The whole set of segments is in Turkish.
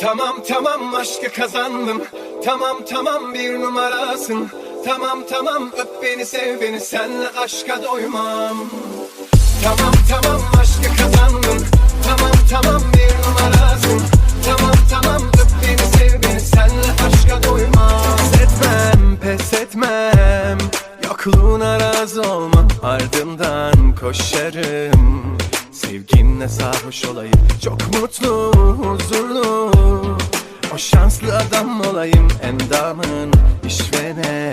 Tamam tamam aşkı kazandım Tamam tamam bir numarasın. Tamam tamam öp beni sev beni senle aşka doymam. Tamam tamam aşkı kazandım Tamam tamam bir numarasın. Tamam tamam öp beni sev beni senle aşka doymam. Pes etmem pes etmem. Yokluğuna razı olmam. Ardından koşarım. Sevginle sarhoş olayım. Çok mutlu huzurlu O şanslı adam olayım Endamın işvene.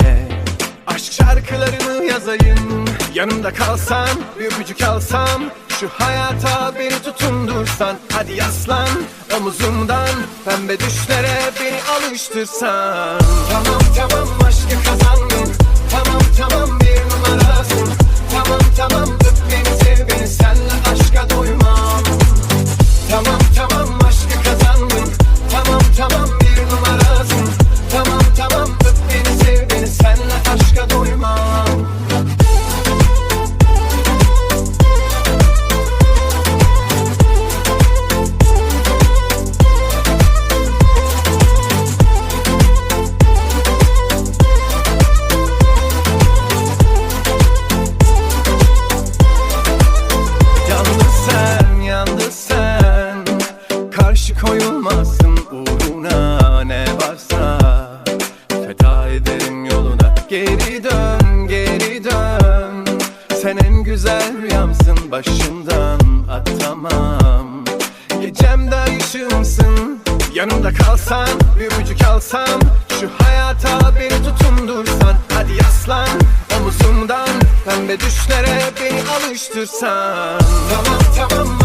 Aşk şarkılarını yazayım Yanımda kalsan bir öpücük alsam Şu hayata beni tutundursan. Hadi yaslan omuzumdan Pembe düşlere beni alıştırsan. Tamam tamam Geri dön, geri dön. Sen en güzel rüyamsın Başımdan atamam. Gecemde ışığımsın Yanımda kalsan, bir öpücük alsam. Şu hayata beni tutundursan Hadi yaslan. Omuzumdan Pembe düşlere beni alıştırsan. Tamam tamam